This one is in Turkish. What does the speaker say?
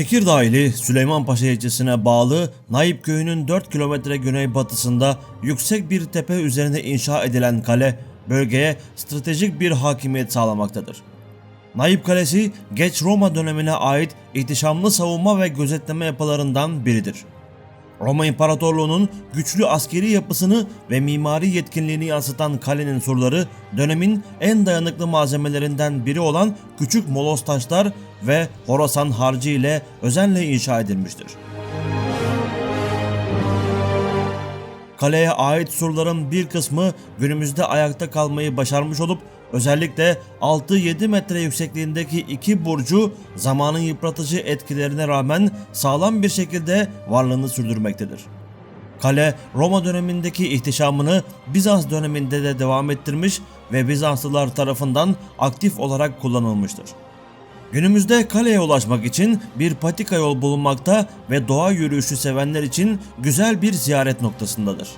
Tekirdağ ili Süleymanpaşa ilçesine bağlı Naip köyünün 4 kilometre güneybatısında yüksek bir tepe üzerine inşa edilen kale bölgeye stratejik bir hakimiyet sağlamaktadır. Naip Kalesi geç Roma dönemine ait ihtişamlı savunma ve gözetleme yapılarından biridir. Roma İmparatorluğu'nun güçlü askeri yapısını ve mimari yetkinliğini yansıtan kalenin surları dönemin en dayanıklı malzemelerinden biri olan küçük molos taşlar ve Horasan harcı ile özenle inşa edilmiştir. Kaleye ait surların bir kısmı günümüzde ayakta kalmayı başarmış olup özellikle 6-7 metre yüksekliğindeki iki burcu zamanın yıpratıcı etkilerine rağmen sağlam bir şekilde varlığını sürdürmektedir. Kale Roma dönemindeki ihtişamını Bizans döneminde de devam ettirmiş ve Bizanslılar tarafından aktif olarak kullanılmıştır. Günümüzde kaleye ulaşmak için bir patika yol bulunmakta ve doğa yürüyüşü sevenler için güzel bir ziyaret noktasındadır.